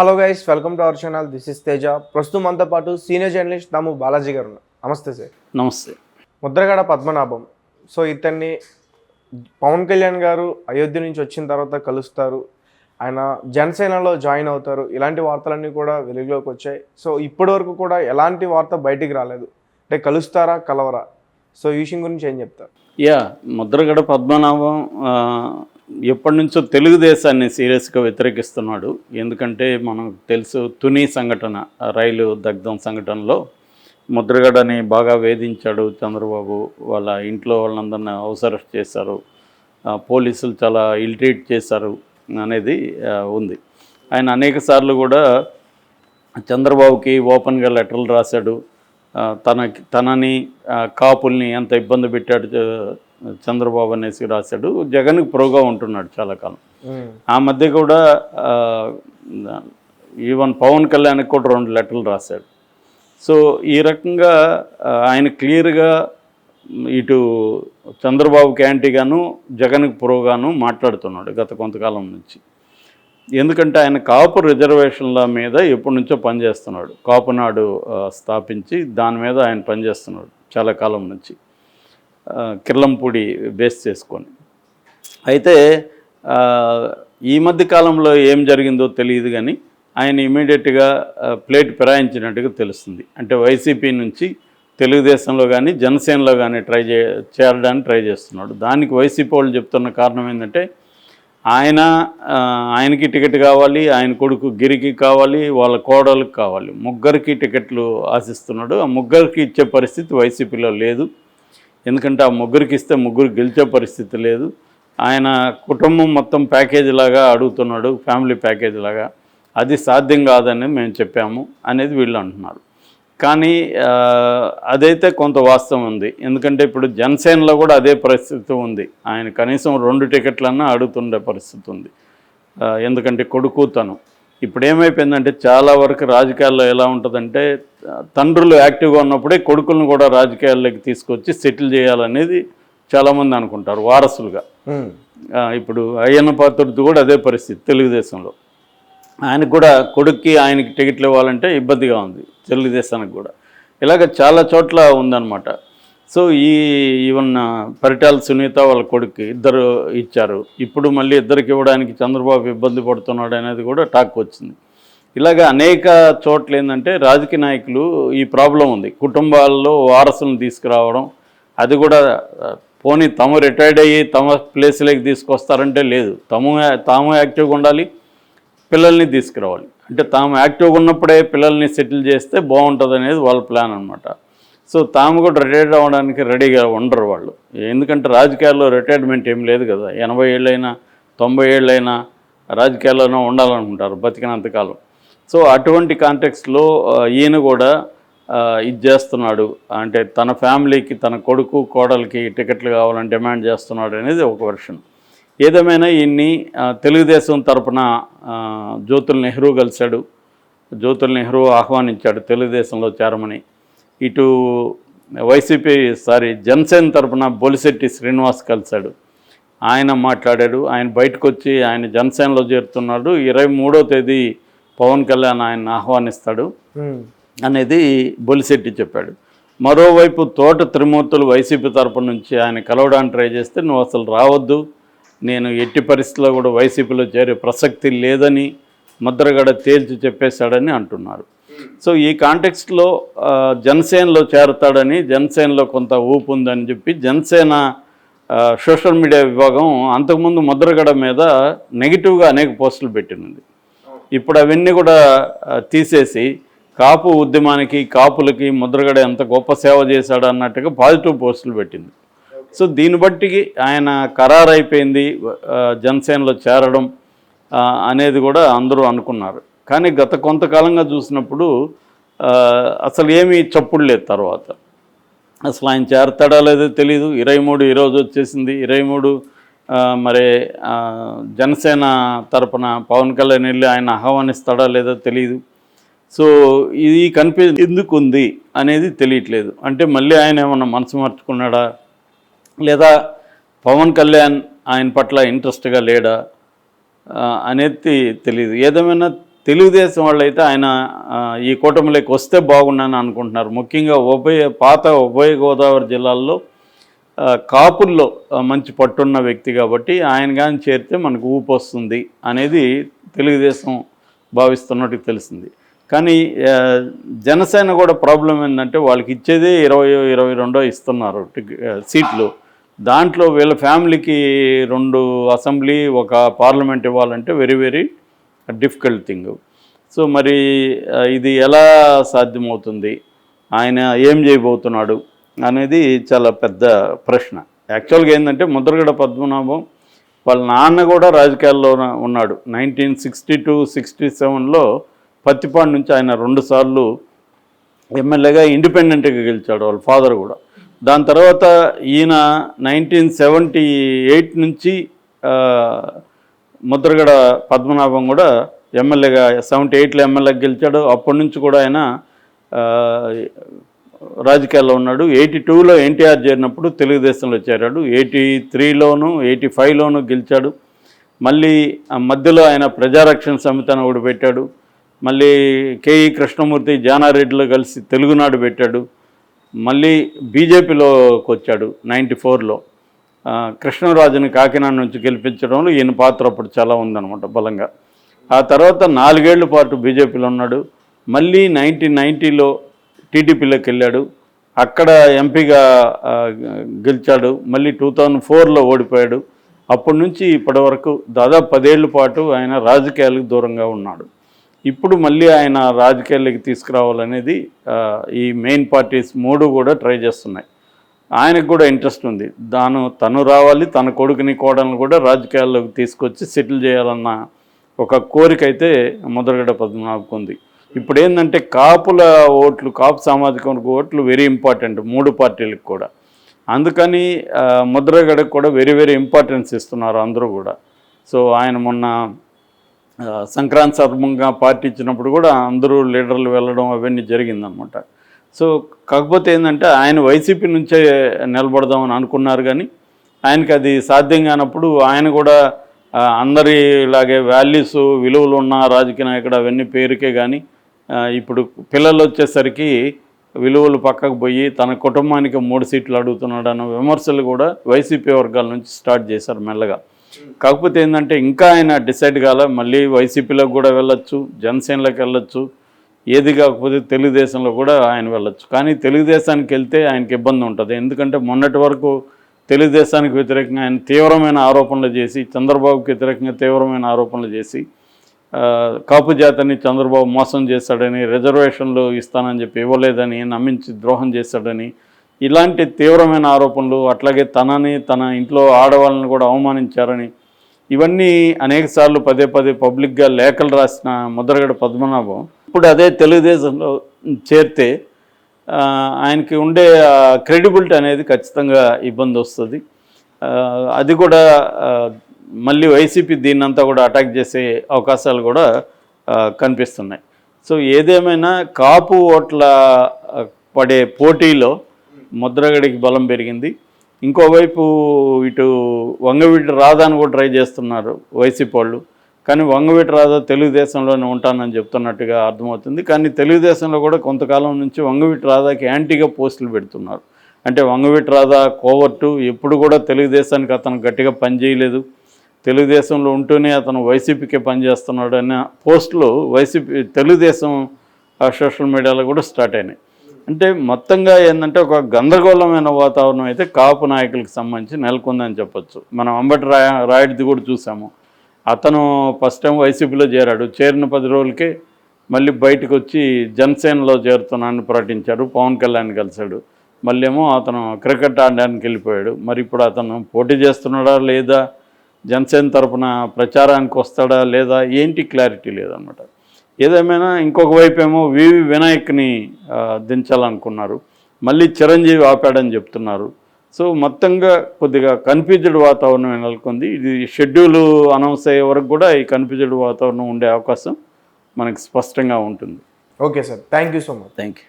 Hello guys welcome to our channel this is Teja ప్రస్తుతం మనతో పాటు సీనియర్ జర్నలిస్ట్ దాము బాలాజీ గారు నమస్తే సార్ నమస్తే. ముద్రగడ పద్మనాభం. సో ఇతన్ని పవన్ కళ్యాణ్ గారు అయోధ్య నుంచి వచ్చిన తర్వాత కలుస్తారు. ఆయన జనసేనలో జాయిన్ అవుతారు. ఇలాంటి వార్తలన్నీ కూడా వెలుగులోకి వచ్చాయి. సో ఇప్పటి వరకు కూడా ఎలాంటి వార్త బయటికి రాలేదు. అంటే కలుస్తారా కలవరా? సో ఈ విషయం గురించి ఏం చెప్తారు? యా ముద్రగడ పద్మనాభం ఎప్పటి నుంచో తెలుగుదేశాన్ని సీరియస్గా వ్యతిరేకిస్తున్నాడు. ఎందుకంటే మనకు తెలుసు తుని సంఘటన రైలు దగ్ధం సంఘటనలో ముద్రగడని బాగా వేధించాడు చంద్రబాబు. వాళ్ళ ఇంట్లో వాళ్ళందరినీ అవసరం చేశారు. పోలీసులు చాలా ఇల్ట్రీట్ చేశారు అనేది ఉంది. ఆయన అనేక సార్లు కూడా చంద్రబాబుకి ఓపెన్గా లెటర్లు రాశాడు. తన తనని కాపుల్ని ఎంత ఇబ్బంది పెట్టాడు చంద్రబాబు అనేసి రాశాడు. జగన్కి ప్రోగా ఉంటున్నాడు చాలా కాలం. ఆ మధ్య కూడా ఈవెన్ పవన్ కళ్యాణ్కి కూడా రెండు లెటర్లు రాశాడు. సో ఈ రకంగా ఆయన క్లియర్గా ఇటు చంద్రబాబుకి యాంటీగాను జగన్కి ప్రోగాను మాట్లాడుతున్నాడు గత కొంతకాలం నుంచి. ఎందుకంటే ఆయన కాపు రిజర్వేషన్ల మీద ఎప్పటి నుంచో పనిచేస్తున్నాడు. కాపునాడు స్థాపించి దాని మీద ఆయన పనిచేస్తున్నాడు చాలా కాలం నుంచి. కిర్లంపూడి బేస్ చేసుకొని. అయితే ఈ మధ్య కాలంలో ఏం జరిగిందో తెలియదు కానీ ఆయన ఇమీడియట్గా ప్లేట్ ఫిరాయించినట్టుగా తెలుస్తుంది. అంటే వైసీపీ నుంచి తెలుగుదేశంలో కానీ జనసేనలో కానీ ట్రై చే చేరడానికి ట్రై చేస్తున్నాడు. దానికి వైసీపీ వాళ్ళు చెప్తున్న కారణం ఏంటంటే ఆయన ఆయనకి టికెట్ కావాలి ఆయన కొడుకు గిరికి కావాలి వాళ్ళ కోడలకు కావాలి. ముగ్గురికి టికెట్లు ఆశిస్తున్నాడు. ఆ ముగ్గురికి ఇచ్చే పరిస్థితి వైసీపీలో లేదు. ఎందుకంటే ఆ ముగ్గురికి ఇస్తే ముగ్గురు గెలిచే పరిస్థితి లేదు. ఆయన కుటుంబం మొత్తం ప్యాకేజ్ లాగా అడుగుతున్నాడు ఫ్యామిలీ ప్యాకేజ్ లాగా. అది సాధ్యం కాదని మేము చెప్పాము అనేది వీళ్ళు అంటున్నారు. కానీ అదైతే కొంత వాస్తవం ఉంది. ఎందుకంటే ఇప్పుడు జనసేనలో కూడా అదే పరిస్థితి ఉంది. ఆయన కనీసం రెండు టికెట్లన్నా అడుగుతుండే పరిస్థితి ఉంది. ఎందుకంటే కొడుకు తను. ఇప్పుడు ఏమైపోయిందంటే చాలా వరకు రాజకీయాల్లో ఎలా ఉంటుందంటే తండ్రులు యాక్టివ్గా ఉన్నప్పుడే కొడుకులను కూడా రాజకీయాల్లోకి తీసుకొచ్చి సెటిల్ చేయాలనేది చాలామంది అనుకుంటారు వారసులుగా. ఇప్పుడు అయ్యన్న పాత్రుడితో కూడా అదే పరిస్థితి తెలుగుదేశంలో. ఆయనకు కూడా కొడుక్కి ఆయనకి టికెట్లు ఇవ్వాలంటే ఇబ్బందిగా ఉంది తెలుగుదేశానికి కూడా. ఇలాగ చాలా చోట్ల ఉందన్నమాట. సో ఈ ఈవెన్ పరిటాల సునీత వాళ్ళ కొడుక్కి ఇద్దరు ఇచ్చారు. ఇప్పుడు మళ్ళీ ఇద్దరికి ఇవ్వడానికి చంద్రబాబు ఇబ్బంది పడుతున్నాడు అనేది కూడా టాక్ వచ్చింది. ఇలాగ అనేక చోట్ల ఏంటంటే రాజకీయ నాయకులు ఈ ప్రాబ్లం ఉంది. కుటుంబాల్లో వారసులను తీసుకురావడం అది కూడా పోనీ తమ రిటైర్డ్ అయ్యి తమ ప్లేస్లోకి తీసుకొస్తారంటే లేదు. తము తాము యాక్టివ్గా ఉండాలి పిల్లల్ని తీసుకురావాలి. అంటే తాము యాక్టివ్గా ఉన్నప్పుడే పిల్లల్ని సెటిల్ చేస్తే బాగుంటుంది అనేది వాళ్ళ ప్లాన్ అనమాట సో తాము కూడా రిటైర్డ్ అవ్వడానికి రెడీగా ఉండరు వాళ్ళు. ఎందుకంటే రాజకీయాల్లో రిటైర్మెంట్ ఏం లేదు కదా. ఎనభై ఏళ్ళైనా తొంభై ఏళ్ళైనా రాజకీయాల్లోనే ఉండాలనుకుంటారు బతికినంతకాలం. సో అటువంటి కాంటెక్స్లో ఈయన కూడా ఇది చేస్తున్నాడు. అంటే తన ఫ్యామిలీకి తన కొడుకు కోడలికి టికెట్లు కావాలని డిమాండ్ చేస్తున్నాడు అనేది ఒక వర్షన్ ఏదేమైనా ఈయన్ని తెలుగుదేశం తరపున జ్యోతుల్ నెహ్రూ కలిశాడు. జ్యోతుల్ నెహ్రూ ఆహ్వానించాడు తెలుగుదేశంలో చేరమని. ఇటు వైసీపీ సారీ జనసేన తరపున బొలిశెట్టి శ్రీనివాస్ కలిశాడు. ఆయన మాట్లాడాడు ఆయన బయటకు వచ్చి ఆయన జనసేనలో చేరుతున్నాడు. ఇరవై మూడో తేదీ పవన్ కళ్యాణ్ ఆయన ఆహ్వానిస్తాడు అనేది బొలిశెట్టి చెప్పాడు. మరోవైపు తోట త్రిమూర్తులు వైసీపీ తరపు నుంచి ఆయన కలవడానికి ట్రై చేస్తే నువ్వు అసలు రావద్దు. నేను ఎట్టి పరిస్థితుల్లో కూడా వైసీపీలో చేరే ప్రసక్తి లేదని ముద్రగడ తేల్చి చెప్పేశాడని అంటున్నారు. సో ఈ కాంటెక్స్ట్లో జనసేనలో చేరతాడని జనసేనలో కొంత ఊపు ఉందని చెప్పి జనసేన సోషల్ మీడియా విభాగం అంతకుముందు ముద్రగడ మీద నెగిటివ్గా అనేక పోస్టులు పెట్టినది ఇప్పుడు అవన్నీ కూడా తీసేసి కాపు ఉద్యమానికి కాపులకి ముద్రగడ ఎంత గొప్ప సేవ చేశాడు అన్నట్టుగా పాజిటివ్ పోస్టులు పెట్టింది. సో దీన్ని బట్టి ఆయన ఖరారు అయిపోయింది ఆ, జనసేనలో చేరడం అనేది కూడా అందరూ అనుకున్నారు. కానీ గత కొంతకాలంగా చూసినప్పుడు అసలు ఏమీ చప్పుడు లేదు తర్వాత. అసలు ఆయన చేరతాడా లేదో తెలియదు ఇరవై మూడు ఈరోజు వచ్చేసింది. ఇరవై మూడు మరి జనసేన తరపున పవన్ కళ్యాణ్ వెళ్ళి ఆయన ఆహ్వానిస్తాడా లేదో తెలియదు సో ఇది కనిపి ఎందుకు ఉంది అనేది తెలియట్లేదు. అంటే మళ్ళీ ఆయన ఏమన్నా మనసు మార్చుకున్నాడా? లేదా పవన్ కళ్యాణ్ ఆయన పట్ల ఇంట్రెస్ట్గా లేడా? అనేది తెలియదు ఏదేమైనా తెలుగుదేశం వాళ్ళైతే ఆయన ఈ కూటమిలోకి వస్తే బాగున్నాను అనుకుంటున్నారు. ముఖ్యంగా ఉభయ పాత ఉభయ గోదావరి జిల్లాల్లో కాపుల్లో మంచి పట్టున్న వ్యక్తి కాబట్టి ఆయన కానీ చేరితే మనకు ఊపు వస్తుంది అనేది తెలుగుదేశం భావిస్తున్నట్టు తెలిసింది. కానీ జనసేన కూడా ప్రాబ్లం ఏంటంటే వాళ్ళకి ఇచ్చేదే ఇరవై ఇరవై రెండో ఇస్తున్నారు సీట్లు. దాంట్లో వీళ్ళ ఫ్యామిలీకి రెండు అసెంబ్లీ ఒక పార్లమెంట్ ఇవ్వాలంటే very very difficult thing so మరి ఇది ఎలా సాధ్యమవుతుంది? ఆయన ఏం చేయబోతున్నాడు అనేది చాలా పెద్ద ప్రశ్న. యాక్చువల్గా ఏంటంటే ముద్రగడ పద్మనాభం వాళ్ళ నాన్న కూడా రాజకీయాల్లో ఉన్నాడు. నైన్టీన్ సిక్స్టీ టూ సిక్స్టీ సెవెన్లో పత్తిపాడు నుంచి ఆయన రెండుసార్లు ఎమ్మెల్యేగా ఇండిపెండెంట్గా గెలిచాడు వాళ్ళ ఫాదర్ కూడా. దాని తర్వాత ఈయన నైన్టీన్ సెవెంటీ ఎయిట్ నుంచి ముద్రగడ పద్మనాభం కూడా ఎమ్మెల్యేగా సెవెంటీ ఎయిట్లో ఎమ్మెల్యేగా గెలిచాడు. అప్పటి నుంచి కూడా ఆయన రాజకీయాల్లో ఉన్నాడు. ఎయిటీ టూలో ఎన్టీఆర్ చేరినప్పుడు తెలుగుదేశంలో చేరాడు. ఎయిటీ త్రీలోను ఎయిటీ ఫైవ్లోను గెలిచాడు. మళ్ళీ ఆ మధ్యలో ఆయన ప్రజారక్షణ సమితిని ఒకటి పెట్టాడు. మళ్ళీ కేఈ కృష్ణమూర్తి జానారెడ్డిలో కలిసి తెలుగునాడు పెట్టాడు. మళ్ళీ బీజేపీలోకి వచ్చాడు నైంటీ ఫోర్లో కృష్ణరాజుని కాకినాడ నుంచి గెలిపించడంలో ఈయన పాత్ర అప్పుడు చాలా ఉందన్నమాట బలంగా. ఆ తర్వాత నాలుగేళ్ళ పాటు బీజేపీలో ఉన్నాడు. మళ్ళీ నైన్టీన్ నైంటీలో టీడీపీలోకి వెళ్ళాడు. అక్కడ ఎంపీగా గెలిచాడు. మళ్ళీ టూ థౌజండ్ ఫోర్లో ఓడిపోయాడు. అప్పటి నుంచి ఇప్పటి వరకు దాదాపు పదేళ్ళ పాటు ఆయన రాజకీయాలకు దూరంగా ఉన్నాడు. ఇప్పుడు మళ్ళీ ఆయన రాజకీయాల్లోకి తీసుకురావాలనేది ఈ మెయిన్ పార్టీస్ మూడు కూడా ట్రై చేస్తున్నాయి. ఆయనకు కూడా ఇంట్రెస్ట్ ఉంది. దాను తను రావాలి తన కొడుకుని కోడలను కూడా రాజకీయాల్లోకి తీసుకొచ్చి సెటిల్ చేయాలన్న ఒక కోరిక అయితే ముద్రగడ పద్మనాభకు ఉంది. ఇప్పుడు ఏంటంటే కాపుల ఓట్లు కాపు సామాజిక వర్గ ఓట్లు వెరీ ఇంపార్టెంట్ మూడు పార్టీలకు కూడా. అందుకని ముద్రగడకు కూడా వెరీ వెరీ ఇంపార్టెన్స్ ఇస్తున్నారు అందరూ కూడా. సో ఆయన మొన్న సంక్రాంతి సందర్భంగా పార్టీ ఇచ్చినప్పుడు కూడా అందరూ లీడర్లు వెళ్ళడం అవన్నీ జరిగిందనమాట సో కాకపోతే ఏంటంటే ఆయన వైసీపీ నుంచే నిలబడదామని అనుకున్నారు కానీ ఆయనకి అది సాధ్యం కానప్పుడు ఆయన కూడా అందరి అందరిలాగే వాల్యూస్ విలువలు ఉన్న రాజకీయ నాయకుడు అవన్నీ పేరుకే కానీ ఇప్పుడు పిల్లలు వచ్చేసరికి విలువలు పక్కకు పోయి తన కుటుంబానికి మూడు సీట్లు అడుగుతున్నాడు అన్న విమర్శలు కూడా వైసీపీ వర్గాల నుంచి స్టార్ట్ చేశారు మెల్లగా. కాకపోతే ఏంటంటే ఇంకా ఆయన డిసైడ్ కాల మళ్ళీ వైసీపీలోకి కూడా వెళ్ళొచ్చు జనసేనలోకి వెళ్ళొచ్చు ఏది కాకపోతే తెలుగుదేశంలో కూడా ఆయన వెళ్ళొచ్చు. కానీ తెలుగుదేశానికి వెళ్తే ఆయనకి ఇబ్బంది ఉంటుంది. ఎందుకంటే మొన్నటి వరకు తెలుగుదేశానికి వ్యతిరేకంగా ఆయన తీవ్రమైన ఆరోపణలు చేసి చంద్రబాబుకి వ్యతిరేకంగా తీవ్రమైన ఆరోపణలు చేసి కాపు జాతిని చంద్రబాబు మోసం చేశాడని రిజర్వేషన్లు ఇస్తానని చెప్పి ఇవ్వలేదని నమ్మించి ద్రోహం చేశాడని ఇలాంటి తీవ్రమైన ఆరోపణలు అట్లాగే తనని తన ఇంట్లో ఆడవాళ్ళని కూడా అవమానించారని ఇవన్నీ అనేక సార్లు పదే పదే పబ్లిక్గా లేఖలు రాసిన ముద్రగడ పద్మనాభం ఇప్పుడు అదే తెలుగుదేశంలో చేరితే ఆయనకి ఉండే క్రెడిబిలిటీ అనేది ఖచ్చితంగా ఇబ్బంది వస్తుంది. అది కూడా మళ్ళీ వైసీపీ దీన్నంతా కూడా అటాక్ చేసే అవకాశాలు కూడా కనిపిస్తున్నాయి. సో ఏదేమైనా కాపు ఓట్ల పడే పోటీలో ముద్రగడికి బలం పెరిగింది. ఇంకోవైపు ఇటు వంగవీటి రాధాను కూడా ట్రై చేస్తున్నారు వైసీపీ వాళ్ళు. కానీ వంగవీటి రాధా తెలుగుదేశంలోనే ఉంటానని చెప్తున్నట్టుగా అర్థమవుతుంది. కానీ తెలుగుదేశంలో కూడా కొంతకాలం నుంచి వంగవీటి రాధాకి యాంటీగా పోస్టులు పెడుతున్నారు. అంటే వంగవీటి రాధా కోవర్టు ఎప్పుడు కూడా తెలుగుదేశానికి అతను గట్టిగా పనిచేయలేదు తెలుగుదేశంలో ఉంటూనే అతను వైసీపీకే పనిచేస్తున్నాడు అనే పోస్టులు వైసీపీ తెలుగుదేశం ఆ, సోషల్ మీడియాలో కూడా స్టార్ట్ అయినాయి. అంటే మొత్తంగా ఏంటంటే ఒక గందరగోళమైన వాతావరణం అయితే కాపు నాయకులకు సంబంధించి నెలకొందని చెప్పొచ్చు. మనం అంబటి రాయ రాయుడిది కూడా చూసాము. అతను ఫస్ట్ టైం వైసీపీలో చేరాడు. చేరిన పది రోజులకే మళ్ళీ బయటకు వచ్చి జనసేనలో చేరుతున్నానని ప్రకటించాడు పవన్ కళ్యాణ్ కలిశాడు. మళ్ళీ ఏమో అతను క్రికెట్ ఆడడానికి వెళ్ళిపోయాడు. మరి ఇప్పుడు అతను పోటీ చేస్తున్నాడా లేదా? జనసేన తరపున ప్రచారానికి వస్తాడా లేదా? ఏంటి క్లారిటీ లేదనమాట ఏదేమైనా ఇంకొక వైపు ఏమో వివి వినాయక్ని దించాలనుకున్నారు. మళ్ళీ చిరంజీవి ఆపాడని చెప్తున్నారు. సో మొత్తంగా కొద్దిగా కన్ఫ్యూజ్డ్ వాతావరణం నెలకొంది. ఇది షెడ్యూల్ అనౌన్స్ అయ్యే వరకు కూడా ఈ కన్ఫ్యూజ్డ్ వాతావరణం ఉండే అవకాశం మనకి స్పష్టంగా ఉంటుంది. Okay sir. Thank you so much. Thank you